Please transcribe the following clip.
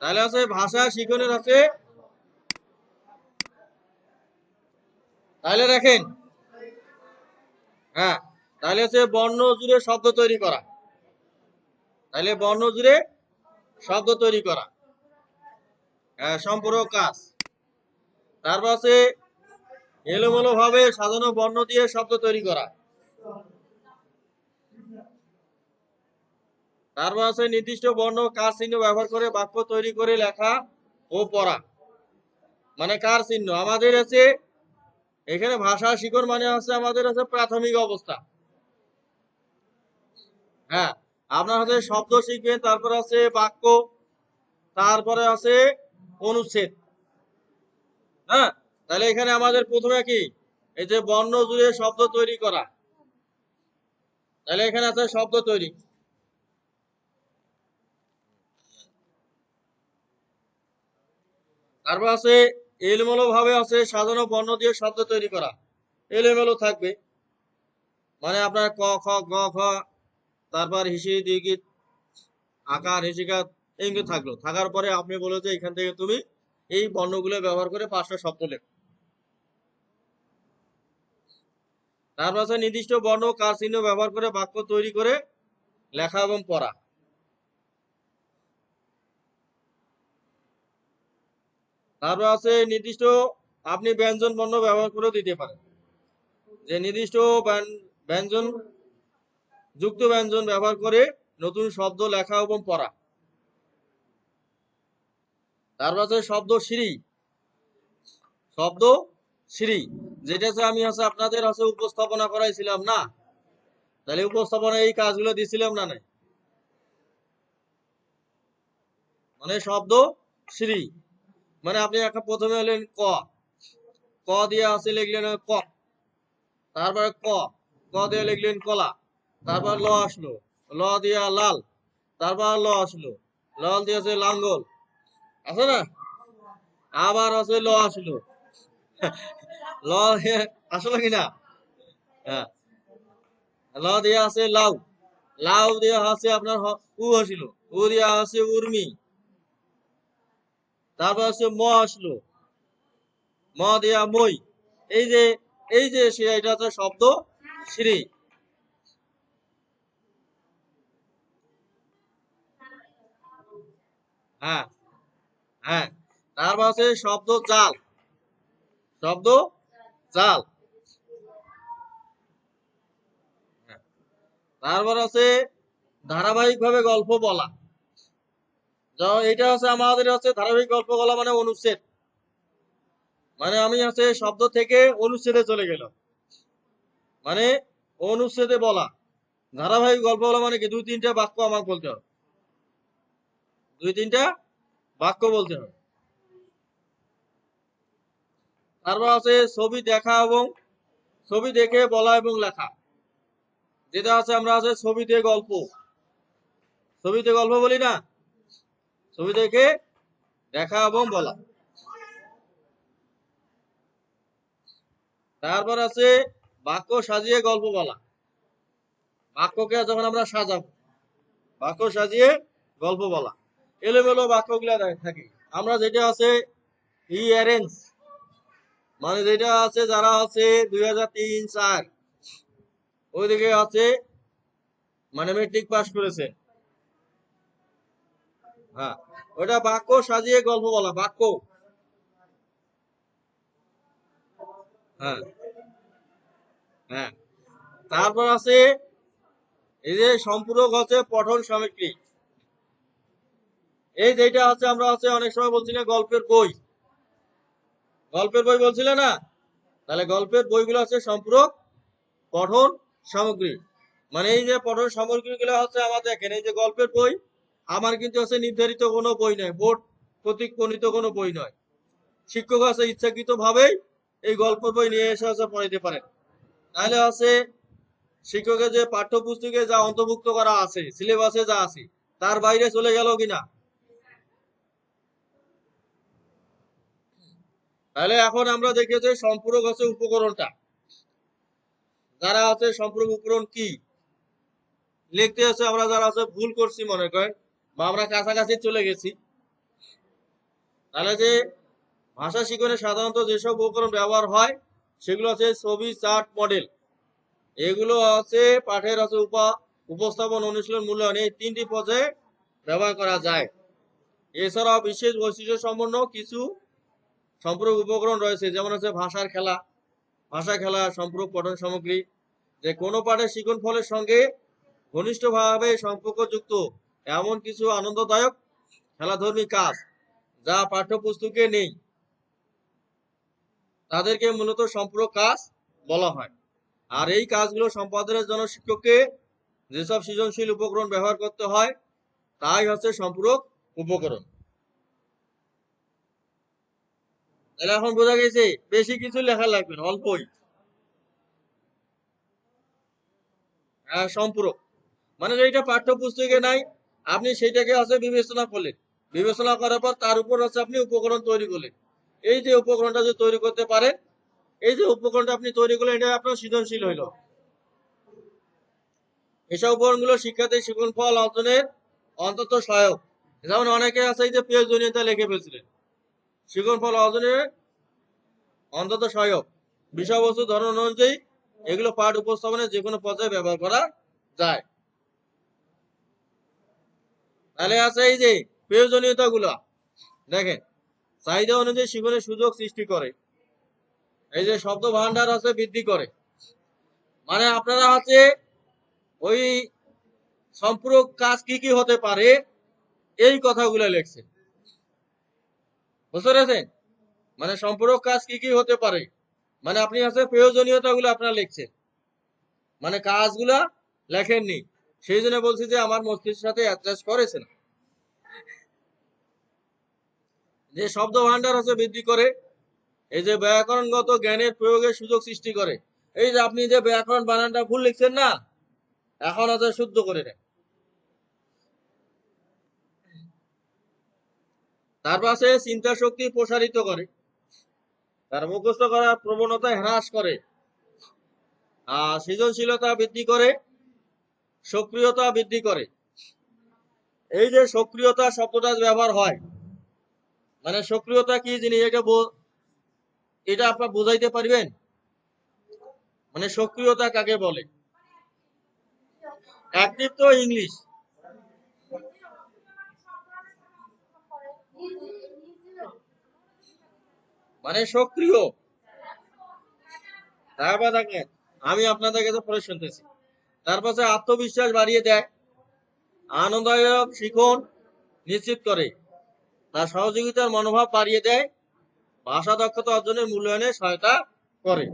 তাহলে আছে ভাষা শিখনের আছে। তাহলে রাখেন হ্যাঁ তাহলে হচ্ছে বর্ণ জুড়ে শব্দ তৈরি করা। তাহলে বর্ণ জুড়ে শব্দ তৈরি করা। হ্যাঁ সম্পূরক কাজ। তারপর আছে এলোমেলো ভাবে সাজানো বর্ণ দিয়ে শব্দ তৈরি করা। তারপর আছে নির্দিষ্ট বর্ণ, কার চিহ্ন ব্যবহার করে বাক্য তৈরি করে লেখা ও পড়া। মানে কার চিহ্ন? আমাদের আছে, এখানে ভাষা শিকড় মানে আছে আমাদের আছে প্রাথমিক অবস্থা। হ্যাঁ আপনার হাতে শব্দ শিখবেন, তারপর আছে বাক্য, তারপরে আছে অনুচ্ছেদ। হ্যাঁ তাহলে এখানে আমাদের প্রথমে কি? এই যে বর্ণ জুড়ে শব্দ তৈরি করা। তাহলে এখানে আছে শব্দ তৈরি। তারপর আছে এলোমেলো ভাবে আছে সাজানো বর্ণ দিয়ে শব্দ তৈরি করা। এলোমেলো থাকবে। মানে আপনার ক, খ, গ খ তারপর হিসি দিগিত আকার হিসিকাত এইগুলো থাকল। থাকার পরে আপনি বলে যে এখান থেকে তুমি এই বর্ণগুলো ব্যবহার করে পাঁচটা শব্দ লেখো। তারপর আছে নির্দিষ্ট বর্ণ, কার চিহ্ন ব্যবহার করে বাক্য তৈরি করে লেখা এবং পড়া। তারপর আছে নির্দিষ্ট আপনি ব্যঞ্জন বর্ণ ব্যবহার করে দিতে পারেন। যে নির্দিষ্ট ব্যঞ্জন, যুক্ত ব্যঞ্জন ব্যবহার করে নতুন শব্দ লেখা এবং পড়া। তারপর আছে শব্দ সিঁড়ি। শব্দ সিঁড়ি, যেটা আমি হচ্ছে আপনাদের হচ্ছে উপস্থাপনা করাইছিলাম না? তাহলে উপস্থাপনা এই কাজগুলো দিছিলাম না নাই? মানে শব্দ সিঁড়ি। মানে আপনি একটা প্রথমে হলেন ক। ক দিয়ে আছে লিখলেন ক। তারপরে ক। ক দিয়ে লিখলেন কলা। তারপর ল আসলো। ল দিয়া লাল। তারপর ল আসলো। ল দিয়ে আছে লাঙ্গল। আছে না? আবার আছে ল আসলো। ল আসলো হ্যাঁ। ল দিয়ে আছে লাউ। লাউ দিয়ে আছে আপনার উ আসিল। উ দিয়া আছে উর্মি। তারপর আছে ম আসলো। ম দিয়া মই। এই যে এই যে এটা হচ্ছে শব্দ শ্রী। হ্যাঁ হ্যাঁ। তারপর আছে শব্দ জাল শব্দ জাল। হ্যাঁ। তারপর আছে ধারাবাহিক ভাবে গল্প বলা। এটা হচ্ছে আমাদের হচ্ছে ধারাবাহিক গল্প বলা মানে অনুচ্ছেদ। মানে আমি হচ্ছে শব্দ থেকে অনুচ্ছেদে চলে গেলাম। মানে অনুচ্ছেদে বলা। ধারাবাহিক গল্প বলা মানে কি? দুই তিনটা বাক্য আমাকে বলতে হবে। দুই তিনটা বাক্য বলতে হবে। তারপর আছে ছবি দেখা এবং ছবি দেখে বলা এবং লেখা। যেটা আছে, আমরা আছে ছবিতে গল্প। ছবিতে গল্প বলি না? ছবি দেখে দেখা এবং বলা। তারপর আছে বাক্য সাজিয়ে গল্প বলা। বাক্যকে যখন আমরা সাজাবো, বাক্য সাজিয়ে গল্প বলা। এলোমেলো বাক্যগুলা থাকে। আমরা যেটা আছে ই অ্যারেঞ্জ মানে যেটা আছে, যারা আছে দুই হাজার তিন, চার, ওইদিকে আছে মানে মেট্রিক পাস করেছে। হ্যাঁ ওটা বাক্য সাজিয়ে গল্প বলা, বাক্য। হ্যাঁ হ্যাঁ। তারপর আছে, এই যে সম্পূরক হচ্ছে পঠন সামগ্রী। এই যেটা আছে, আমরা আছে অনেক সময় বলছি না, গল্পের বই। গল্পের বই বলছিলে না? তাহলে গল্পের বইগুলো আছে সম্পূরক পঠন সামগ্রী। মানে এই যে পঠন সামগ্রীগুলো হচ্ছে আমাদের দেখেন এই যে গল্পের বই, আমার কিন্তু আছে নির্ধারিত কোনো বই নয় বোর্ড কর্তৃক প্রণীত কোনো বই নয়। শিক্ষক আছে ইচ্ছাকৃত ভাবেই এই গল্পের বই নিয়ে এসে আছে পড়াইতে পারেন। তাহলে আছে শিক্ষকের যে পাঠ্যপুস্তকে যা অন্তর্ভুক্ত করা আছে সিলেবাসে যা আছে, তার বাইরে চলে গেল কিনা? তাহলে এখন আমরা দেখেছি সম্পূরক হচ্ছে উপকরণটা। যারা আছে সম্পূরক উপকরণ কি? লিখতে হচ্ছে আমরা যারা আছে ভুল করছি মনে করেন, বা আমরা কাছাকাছি চলে গেছি। তাহলে যে ভাষা শিখনে সাধারণত যেসব উপকরণ ব্যবহার হয়, সেগুলো আছে ছবি, চার্ট, মডেল। এগুলো আছে পাঠের আছে উপা, উপস্থাপন, অনুশীলন, মূল্যায়ন, এই তিনটি পর্যায়ে ব্যবহার করা যায়। এছাড়াও বিশেষ বৈশিষ্ট্য সম্পন্ন কিছু সম্পূরক উপকরণ রয়েছে, যেমন হচ্ছে ভাষার খেলা। ভাষা খেলা, সম্পূরক পঠন সামগ্রী। যে কোনো পাঠের শিখন ফলের সঙ্গে ঘনিষ্ঠভাবে সম্পর্কযুক্ত, এমন কিছু আনন্দদায়ক খেলাধর্মী কাজ যা পাঠ্যপুস্তকে নেই। তাদেরকে মূলত সম্পূরক কাজ বলা হয়। আর এই কাজগুলো সম্পাদনের জন্য শিক্ষককে যেসব সৃজনশীল উপকরণ ব্যবহার করতে হয়, তাই হচ্ছে সম্পূরক উপকরণ। তাহলে এখন বোঝা গেছে বেশি কিছু লেখা লাগবে না, অল্পই। হ্যাঁ সম্পূরক। মানে যেটা পাঠ্যপুস্তকে নাই, আপনি সেটাকে হচ্ছে বিবেচনা করলেন। বিবেচনা করার পর তার উপর হচ্ছে আপনি উপকরণ তৈরি করলেন। এই যে উপকরণটা যে তৈরি করতে পারেন এই যে উপকরণটা আপনি তৈরি করলেন, এটা আপনার সৃজনশীল হইল। এসব উপকরণগুলো শিক্ষার্থীর শিক্ষণ ফল অর্জনের অন্তত সহায়ক। যেমন অনেকে আছে এই যে প্রয়োজনীয়তা লিখে ফেলছিলেন। শিক্ষণ ফল অর্জনের অন্তত সহায়ক। বিষয়বস্তু ধরন অনুযায়ী এগুলো পাঠ উপস্থাপনের যে কোনো পর্যায়ে ব্যবহার করা যায়। তাহলে আছে এই যে প্রয়োজনীয়তা গুলা দেখেন, চাহিদা অনুযায়ী শিখনের সুযোগ সৃষ্টি করে। এই যে শব্দ ভান্ডার আছে বৃদ্ধি করে। মানে আপনারা আছে ওই সম্পূরক কাজ কি কি হতে পারে, এই কথাগুলো লিখছেন। মানে সম্পূরক কাজ কি কি হতে পারে? মানে আপনি আছে প্রয়োজনীয়তা গুলো আপনারা লিখছেন। মানে কাজগুলা লেখেননি। সেই জন্য বলছি যে আমার মস্তিষ্কের সাথে অ্যাডজাস্ট করেছেন। যে শব্দ ভান্ডার আছে বৃদ্ধি করে, এই যে ব্যাকরণগত জ্ঞানের প্রয়োগের সুযোগ সৃষ্টি করে। এই যে আপনি যে ব্যাকরণ বানানটা ভুল লিখছেন না, এখন আছে শুদ্ধ করে নেন। তারপর আছে চিন্তা শক্তি প্রসারিত করে। তার মুখস্থ করার প্রবণতা হ্রাস করে। আর সৃজনশীলতা বৃদ্ধি করে, সক্রিয়তা বৃদ্ধি করে। এই যে সক্রিয়তা শব্দটা ব্যবহার হয় মানে সক্রিয়তা কি জিনিস? এটা এটা আপনার বোঝাইতে পারবেন? মানে সক্রিয়তা কাকে বলে? অ্যাক্টিভ তো ইংলিশ। মানে সক্রিয়। তারপর দেখেন, আমি আপনাদের কাছে পরে শুনতেছি। তারপর আত্মবিশ্বাস বাড়িয়ে দেয়, আনন্দদায়ক শিখন নিশ্চিত করে। তার সহযোগিতার মনোভাব বাড়িয়ে দেয়, ভাষা দক্ষতা অর্জনের মূল্যায়নে সহায়তা করে।